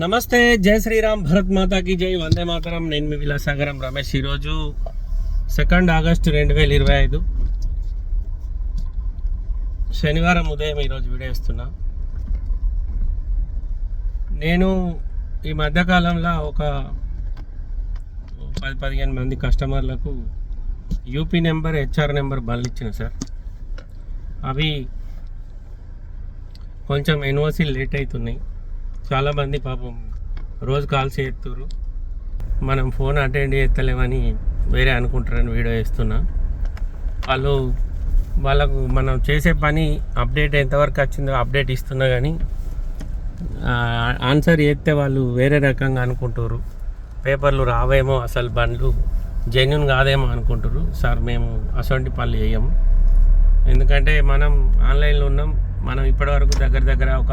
నమస్తే జై శ్రీరామ్ భరత్ మాతాకి జై వందే మాతరం. నేను మీ విలాసాగరం రమేష్. ఈరోజు సెకండ్ ఆగస్టు రెండు వేల ఇరవై ఐదు. శనివారం ఉదయం ఈరోజు వీడియో ఇస్తున్నా నేను ఈ మధ్యకాలంలో ఒక పది పదిహేను మంది కస్టమర్లకు యూపీ నెంబర్ హెచ్ఆర్ నెంబర్ బండ్లు ఇచ్చిన సార్. అవి కొంచెం ఎన్ఓసి లేట్ అవుతున్నాయి. చాలామంది పాపం రోజు కాల్స్ చేస్తారు మనం ఫోన్ అటెండ్ చేస్తలేమని వేరే అనుకుంటారని వీడియో చేస్తున్నా. వాళ్ళు వాళ్ళకు మనం చేసే పని అప్డేట్ ఎంతవరకు వచ్చిందో అప్డేట్ ఇస్తున్నా కానీ ఆన్సర్ చేస్తే వాళ్ళు వేరే రకంగా అనుకుంటారు పేపర్లు రావేమో అసలు బండ్లు జెన్యున్ కాదేమో అనుకుంటారు సార్ మేము అసొంటి పనులు చేయము ఎందుకంటే మనం ఆన్లైన్లో ఉన్నాం. మనం ఇప్పటివరకు దగ్గర దగ్గర ఒక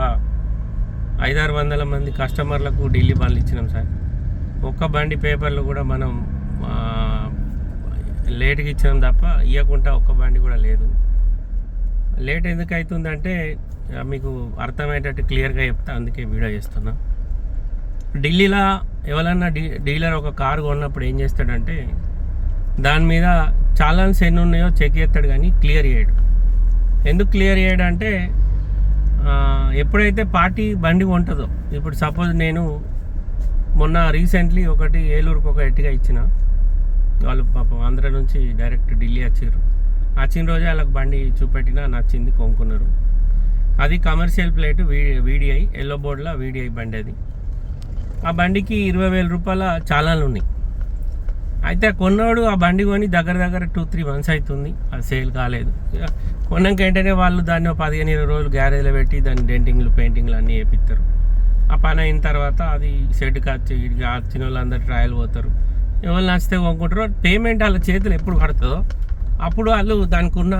ఐదారు వందల మంది కస్టమర్లకు ఢిల్లీ బండ్లు ఇచ్చినాం సార్. ఒక్క బండి పేపర్లు కూడా మనం లేట్గా ఇచ్చినాం తప్ప ఇవ్వకుండా ఒక్క బండి కూడా లేదు. లేట్ ఎందుకు అవుతుందంటే మీకు అర్థమయ్యేటట్టు క్లియర్గా చెప్తా అందుకే వీడియో చేస్తున్నా. ఢిల్లీలో ఎవరన్నా డీ డీలర్ ఒక కారు కొన్నప్పుడు ఏం చేస్తాడంటే దాని మీద చాలాన్స్ ఎన్ని ఉన్నాయో చెక్ చేస్తాడు కానీ క్లియర్ చేయడు. ఎందుకు క్లియర్ చేయడంటే ఎప్పుడైతే పార్టీ బండి ఉంటుందో ఇప్పుడు సపోజ్ నేను మొన్న రీసెంట్లీ ఒకటి ఏలూరుకు ఒక ఎట్టిగా ఇచ్చిన. వాళ్ళు పాపం ఆంధ్ర నుంచి డైరెక్ట్ ఢిల్లీ వచ్చారు. వచ్చిన రోజే వాళ్ళకి బండి చూపెట్టినా నచ్చింది కొనుక్కున్నారు. అది కమర్షియల్ ప్లేట్ వీడిఐ ఎల్లో బోర్డ్లో వీడిఐ బండి అది. ఆ బండికి ఇరవై వేల రూపాయల చాలాలు ఉన్నాయి. అయితే కొన్నాడు ఆ బండి కొని దగ్గర దగ్గర టూ త్రీ మంత్స్ అవుతుంది అది సేల్ కాలేదు. కొన్నాక ఏంటంటే వాళ్ళు దాన్ని ఒక పదిహేను ఇరవై రోజులు గ్యారేజ్లో పెట్టి దాన్ని డెంటింగ్లు పెయింటింగ్లు అన్నీ వేపిస్తారు ఆ పని అయిన తర్వాత అది షెడ్కి వచ్చి ఇడికి వచ్చిన వాళ్ళందరూ ట్రయల్ పోతారు. ఎవరు నచ్చితే కొనుక్కుంటారో. పేమెంట్ వాళ్ళ చేతులు ఎప్పుడు పడుతుందో అప్పుడు వాళ్ళు దానికి ఉన్న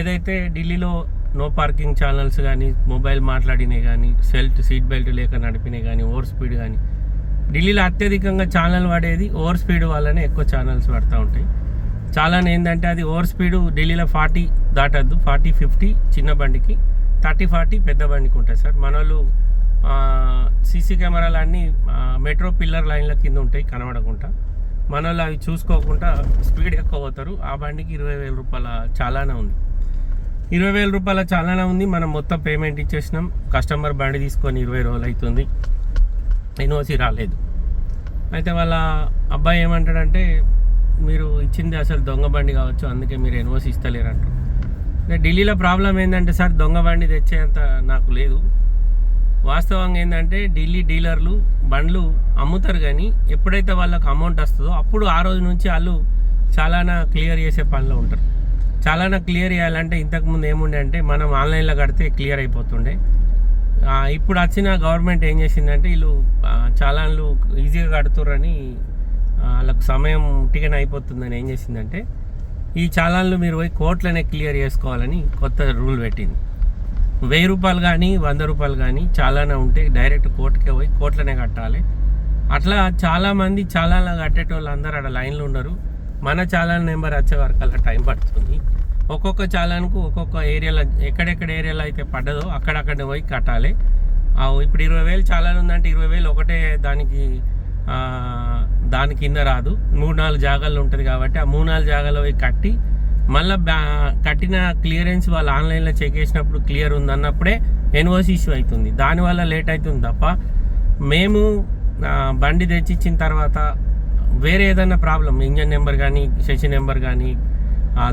ఏదైతే ఢిల్లీలో నో పార్కింగ్ ఛానల్స్ కానీ మొబైల్ మాట్లాడినాయి కానీ సెల్ట్ సీట్ బెల్ట్ లేక నడిపినాయి కానీ ఓవర్ స్పీడ్ కానీ ఢిల్లీలో అత్యధికంగా ఛానల్ పడేది ఓవర్ స్పీడ్ వల్లనే ఎక్కువ ఛానల్స్ పడుతూ ఉంటాయి. చాలా ఏంటంటే అది ఓవర్ స్పీడ్ ఢిల్లీలో ఫార్టీ దాటద్దు. ఫార్టీ ఫిఫ్టీ చిన్న బండికి థర్టీ ఫార్టీ పెద్ద బండికి ఉంటాయి సార్. మన వాళ్ళు సీసీ కెమెరాలు అన్నీ మెట్రో పిల్లర్ లైన్ల కింద ఉంటాయి కనబడకుండా. మన వాళ్ళు అవి చూసుకోకుండా స్పీడ్ ఎక్కువ పోతారు. ఆ బండికి ఇరవై వేల రూపాయల చాలానే ఉంది. ఇరవై వేల రూపాయల చాలానే ఉంది. మనం మొత్తం పేమెంట్ ఇచ్చేసినాం. కస్టమర్ బండి తీసుకొని ఇరవై రోజులు అవుతుంది. ఎన్ఓసి రాలేదు. అయితే వాళ్ళ అబ్బాయి ఏమంటాడంటే మీరు ఇచ్చింది అసలు దొంగ బండి కావచ్చు అందుకే మీరు ఎన్ఓసి ఇస్తలేరు అంటారు ఢిల్లీలో ప్రాబ్లం ఏంటంటే సార్ దొంగ బండి తెచ్చేంత నాకు లేదు. వాస్తవంగా ఏంటంటే ఢిల్లీ డీలర్లు బండ్లు అమ్ముతారు కానీ ఎప్పుడైతే వాళ్ళకి అమౌంట్ వస్తుందో అప్పుడు ఆ రోజు నుంచి వాళ్ళు చాలానా క్లియర్ చేసే పనిలో ఉంటారు. చాలానా క్లియర్ చేయాలంటే ఇంతకుముందు ఏముండే అంటే మనం ఆన్లైన్లో కడితే క్లియర్ అయిపోతుండే. ఇప్పుడు వచ్చిన గవర్నమెంట్ ఏం చేసిందంటే వీళ్ళు చాలాన్లు ఈజీగా కడుతుర్రని వాళ్ళకు సమయం టికెన్ అయిపోతుందని ఏం చేసిందంటే ఈ చాలాన్లు మీరు పోయి కోట్లనే క్లియర్ చేసుకోవాలని కొత్త రూల్ పెట్టింది. వెయ్యి రూపాయలు కానీ వంద రూపాయలు కానీ చాలానే ఉంటే డైరెక్ట్ కోర్టుకే పోయి కోట్లనే కట్టాలి. అట్లా చాలామంది చాలా కట్టేటోళ్ళు అందరూ అక్కడ లైన్లో ఉండరు. మన చాలా నెంబర్ వచ్చే వరకు అలా టైం పడుతుంది. ఒక్కొక్క చాలానికి ఒక్కొక్క ఏరియాలో ఎక్కడెక్కడ ఏరియాలో అయితే పడ్డదో అక్కడక్కడ పోయి కట్టాలి. ఇప్పుడు ఇరవై వేలు చాలా ఉందంటే ఇరవై వేలు ఒకటే దానికి దాని కింద రాదు. మూడు నాలుగు జాగాల్లో ఉంటుంది కాబట్టి ఆ మూడు నాలుగు జాగాలో పోయి కట్టి మళ్ళీ బ్యా కట్టిన క్లియరెన్స్ వాళ్ళు ఆన్లైన్లో చెక్ చేసినప్పుడు క్లియర్ ఉందన్నప్పుడే ఎన్ఓసి ఇష్యూ అవుతుంది. దానివల్ల లేట్ అవుతుంది తప్ప మేము బండి తెచ్చిచ్చిన తర్వాత వేరే ఏదైనా ప్రాబ్లం ఇంజన్ నెంబర్ కానీ సెషన్ నెంబర్ కానీ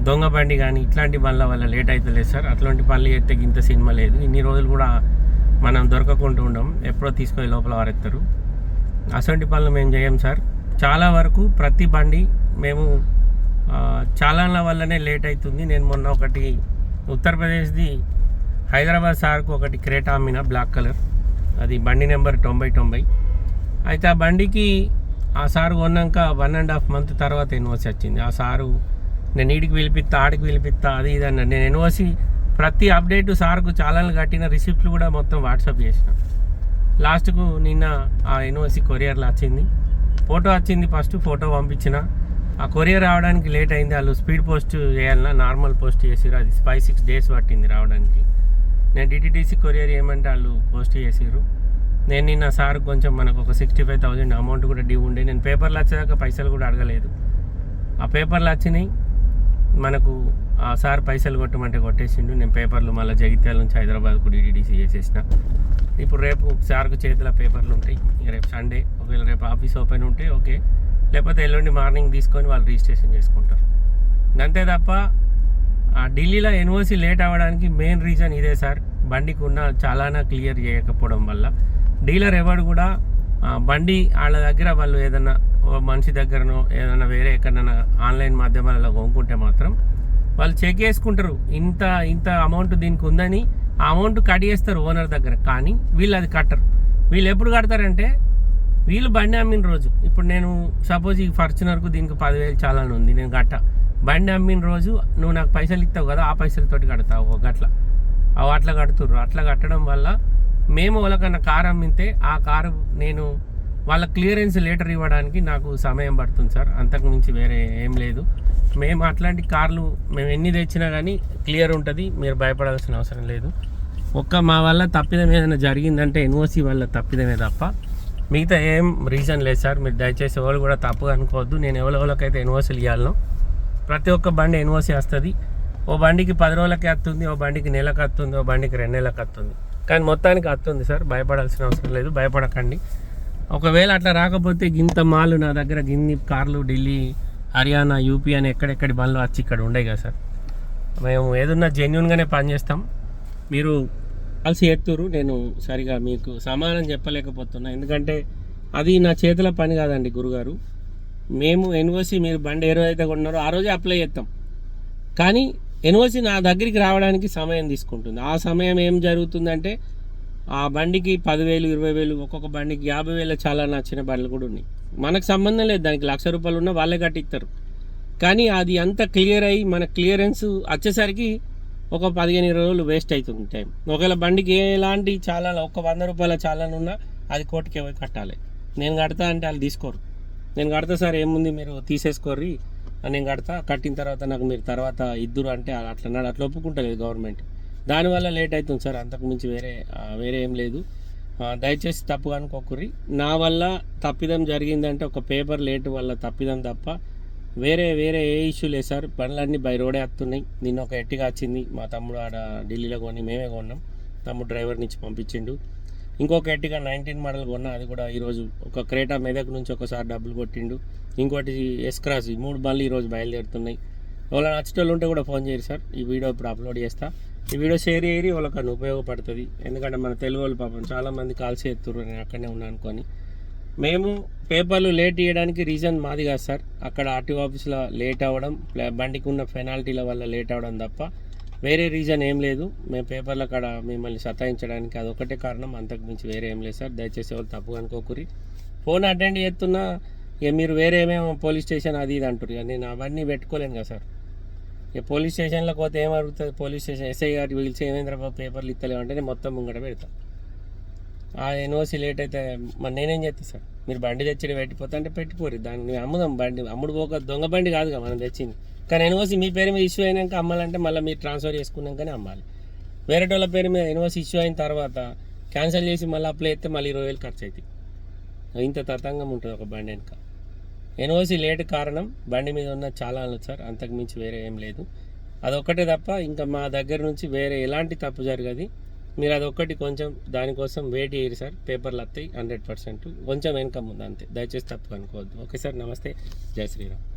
దొంగ బండి కానీ ఇట్లాంటి బండ్ల వల్ల లేట్ అవుతలేదు సార్. అట్లాంటి పనులు చేస్తే ఇంత సినిమా లేదు. ఇన్ని రోజులు కూడా మనం దొరకకుండా ఉండం. ఎప్పుడో తీసుకొని లోపల వారెత్తారు. అటువంటి పనులు మేము చేయం సార్. చాలా వరకు ప్రతి బండి మేము చాలా చాలాల వల్లనే లేట్ అవుతుంది నేను మొన్న ఒకటి ఉత్తరప్రదేశ్ది హైదరాబాద్ సార్కు ఒకటి క్రేటా అమ్మిన బ్లాక్ కలర్. అది బండి నెంబర్ తొంభై తొంభై. అయితే ఆ బండికి ఆ సారు కొన్నాక వన్ అండ్ హాఫ్ మంత్ తర్వాత ఎన్ఓసి వచ్చింది. ఆ సారు నేను ఈడికి పిలిపిస్తా ఆడికి పిలిపిస్తా అది ఇది అన్న నేను ఎన్ఓసి ప్రతి అప్డేట్ సార్కు చాలాలు కట్టిన రిసిప్ట్లు కూడా మొత్తం వాట్సాప్ చేసిన. లాస్ట్కు నిన్న ఆ ఎన్ఓసి కొరియర్లో వచ్చింది. ఫోటో వచ్చింది ఫస్ట్ ఫోటో పంపించిన. ఆ కొరియర్ రావడానికి లేట్ అయింది. వాళ్ళు స్పీడ్ పోస్ట్ చేయాలన్నా నార్మల్ పోస్ట్ చేసిరు అది ఫైవ్ సిక్స్ డేస్ పట్టింది రావడానికి. నేను డిటిటీసీ కొరియర్ ఏమంటే వాళ్ళు పోస్ట్ చేసిర్రు. నేను నిన్న సార్ కొంచెం మనకు ఒక సిక్స్టీ ఫైవ్ థౌజండ్ అమౌంట్ కూడా డ్యూ ఉండే. నేను పేపర్లు వచ్చేదాకా పైసలు కూడా అడగలేదు. ఆ పేపర్లు వచ్చినాయి. మనకు ఆ సార్ పైసలు కొట్టమంటే కొట్టేసిండు. నేను పేపర్లు మళ్ళీ జగిత్యాల నుంచి హైదరాబాద్కు డిడిడిసి చేసేసిన. ఇప్పుడు రేపు సార్కు చేతిలో పేపర్లు ఉంటాయి. ఇక రేపు సండే ఒకవేళ రేపు ఆఫీస్ ఓపెన్ ఉంటే ఓకే. లేకపోతే ఎల్లుండి మార్నింగ్ తీసుకొని వాళ్ళు రిజిస్ట్రేషన్ చేసుకుంటారు. అంతే తప్ప ఆ ఢిల్లీలో ఎన్ఓసి లేట్ అవ్వడానికి మెయిన్ రీజన్ ఇదే సార్. బండికి ఉన్న చాలానా క్లియర్ చేయకపోవడం వల్ల. డీలర్ ఎవడు కూడా బండి వాళ్ళ దగ్గర వాళ్ళు ఏదన్నా మనిషి దగ్గరనో ఏదైనా వేరే ఎక్కడైనా ఆన్లైన్ మాధ్యమాలలో కొనుక్కుంటే మాత్రం వాళ్ళు చెక్ చేసుకుంటారు ఇంత ఇంత అమౌంట్ దీనికి ఉందని. ఆ అమౌంట్ కట్ చేస్తారు ఓనర్ దగ్గర కానీ వీళ్ళు అది కట్టరు. వీళ్ళు ఎప్పుడు కడతారంటే వీళ్ళు బండి అమ్మిన రోజు. ఇప్పుడు నేను సపోజ్ ఈ ఫార్చునర్కు దీనికి పదివేలు చాలని ఉంది నేను గట్ట బండి అమ్మిన రోజు నువ్వు నాకు పైసలు ఇస్తావు కదా ఆ పైసలతోటి కడతావు ఒక అట్లా అవి అట్లా కడుతుర్రు. అట్లా కట్టడం వల్ల మేము వాళ్ళకన్నా కారు అమ్మితే ఆ కారు నేను వాళ్ళ క్లియరెన్స్ లెటర్ ఇవ్వడానికి నాకు సమయం పడుతుంది సార్. అంతకు మించి వేరే ఏం లేదు. మేము అట్లాంటి కార్లు మేము ఎన్ని తెచ్చినా కానీ క్లియర్ ఉంటుంది. మీరు భయపడాల్సిన అవసరం లేదు. ఒక్క మా వల్ల తప్పిదం ఏదైనా జరిగిందంటే ఎన్ఓసి వల్ల తప్పిదమే తప్ప మిగతా ఏం రీజన్ లేదు సార్. మీరు దయచేసి ఎవరు కూడా తప్పుగా అనుకోవద్దు. నేను ఎవరెవరికైతే ఎన్ఓసీలు ఇవ్వాలనో ప్రతి ఒక్క బండి ఎన్ఓసి వస్తుంది. ఓ బండికి పది రోజులకే వస్తుంది. ఓ బండికి నెలకు వస్తుంది. ఓ బండికి రెండు నెలలకు వస్తుంది. కానీ మొత్తానికి అత్తుంది సార్ భయపడాల్సిన అవసరం లేదు భయపడకండి. ఒకవేళ అట్లా రాకపోతే గింత మాలు నా దగ్గర గిన్ని కార్లు ఢిల్లీ హర్యానా యూపీ అని ఎక్కడెక్కడి బండ్లు వచ్చి ఇక్కడ ఉండేవి కదా సార్. మేము ఏదన్నా జెన్యున్గానే పనిచేస్తాం మీరు కలిసి ఎత్తురు నేను సరిగా మీకు సమాధానం చెప్పలేకపోతున్నా. ఎందుకంటే అది నా చేతుల పని కాదండి గురుగారు. మేము ఎన్ఓసి మీరు బండి ఏ రోజు అయితే కొన్నారో ఆ రోజే అప్లై చేస్తాం. కానీ ఎన్ఓసి నా దగ్గరికి రావడానికి సమయం తీసుకుంటుంది. ఆ సమయం ఏం జరుగుతుందంటే ఆ బండికి పదివేలు ఇరవై వేలు ఒక్కొక్క బండికి యాభై వేల చాలా నచ్చిన బండ్లు కూడా ఉన్నాయి. మనకు సంబంధం లేదు దానికి లక్ష రూపాయలు ఉన్నా వాళ్ళే కట్టిస్తారు. కానీ అది అంత క్లియర్ అయ్యి మన క్లియరెన్స్ వచ్చేసరికి ఒక పదిహేను ఇరవై రోజులు వేస్ట్ అవుతుంది టైం. ఒకవేళ బండికి ఎలాంటి చాలా ఒక వంద రూపాయల చాలా ఉన్నా అది కోటికి కట్టాలి. నేను కడతా అంటే వాళ్ళు తీసుకోరు. నేను కడతా సార్ ఏముంది మీరు తీసేసుకోర్రి? నేను కడతా? కట్టిన తర్వాత నాకు మీరు తర్వాత ఇద్దరు అంటే అట్లా అట్లా ఒప్పుకుంటలేదు గవర్నమెంట్. దానివల్ల లేట్ అవుతుంది సార్ అంతకు మించి వేరే వేరే ఏం లేదు. దయచేసి తప్పు అనుకోకర్రి. నా వల్ల తప్పిదం జరిగిందంటే ఒక పేపర్ లేట్ వల్ల తప్పిదం తప్ప వేరే వేరే ఏ ఇష్యూ లేదు సార్. పనులన్నీ బై రోడే వస్తున్నాయి నిన్న ఒక ఎట్టిగా వచ్చింది. మా తమ్ముడు ఆడ ఢిల్లీలో కొని మేమే కొన్నాం. తమ్ముడు డ్రైవర్ నుంచి పంపించిండు. ఇంకొక ఎట్టిగా నైన్టీన్ మోడల్ కొన్నా అది కూడా ఈరోజు ఒక క్రేటా మెదక్ నుంచి ఒకసారి డబ్బులు కొట్టిండు. ఇంకోటి ఎస్క్రాస్ ఈ మూడు బండ్లు ఈరోజు బయలుదేరుతున్నాయి. ఎవరైనా నచ్చేటోళ్ళు ఉంటే కూడా ఫోన్ చేయరు సార్. ఈ వీడియో ఇప్పుడు అప్లోడ్ చేస్తా. ఈ వీడియో షేర్ చేయరు వాళ్ళకన్నా ఉపయోగపడుతుంది. ఎందుకంటే మన తెలుగు వాళ్ళు పాపం చాలామంది కాల్ చేస్తున్నారు నేను అక్కడనే ఉన్నాను అనుకొని. మేము పేపర్లు లేట్ ఇవ్వడానికి రీజన్ మాది కాదు సార్. అక్కడ ఆర్టీఓ ఆఫీస్లో లేట్ అవ్వడం బండికి ఉన్న పెనాల్టీల వల్ల లేట్ అవ్వడం తప్ప వేరే రీజన్ ఏం లేదు. మేము పేపర్ల కాడ మిమ్మల్ని సతాయించడానికి అదొకటే కారణం. అంతకు మించి వేరే ఏం లేదు సార్. దయచేసి ఎవరు తప్పు అనుకోకురి. ఫోన్ అటెండ్ చేస్తున్నా ఇక మీరు వేరే ఏమేమో పోలీస్ స్టేషన్ అది ఇది అంటారు ఇక నేను అవన్నీ పెట్టుకోలేను కదా సార్. ఇక పోలీస్ స్టేషన్లో పోతే ఏం అడుగుతుంది పోలీస్ స్టేషన్ ఎస్ఐ గారు పిలిచి ఏమైంది పేపర్లు ఇస్తలేమంటే నేను మొత్తం ముంగట పెడతా. ఆ ఎన్ఓసి లేట్ అయితే మరి నేనేం చేస్తాను సార్? మీరు బండి తెచ్చి పెట్టిపోతా అంటే పెట్టిపోరు. దాన్ని మేము అమ్ముదాం బండి. అమ్ముడు పోక దొంగ బండి కాదుగా మనం తెచ్చింది. కానీ ఎన్ఓసి మీ పేరు మీద ఇష్యూ అయినాక అమ్మాలంటే మళ్ళీ మీరు ట్రాన్స్ఫర్ చేసుకున్నాకనే అమ్మాలి. వేరే వాళ్ళ పేరు మీద ఎన్ఓసి ఇష్యూ అయిన తర్వాత క్యాన్సిల్ చేసి మళ్ళీ అప్లై అయితే మళ్ళీ ఇరవై వేలు ఖర్చు అవుతుంది ఇంత తతంగం ఉంటుంది ఒక బండి వెనుక. ఎన్ఓసి లేట్ కారణం బండి మీద ఉన్న చాలా సార్ అంతకుమించి వేరే ఏం లేదు. అదొక్కటే తప్ప ఇంకా మా దగ్గర నుంచి వేరే ఎలాంటి తప్పు జరగదు. మీరు అది ఒక్కటి కొంచెం దానికోసం వెయిట్ చేయరు సార్. పేపర్లు వస్తాయి హండ్రెడ్ పర్సెంట్ కొంచెం ఇన్కమ్ ఉంది అంతే. దయచేసి తప్పు అనుకోవద్దు. ఓకే సార్ నమస్తే. జై శ్రీరామ్.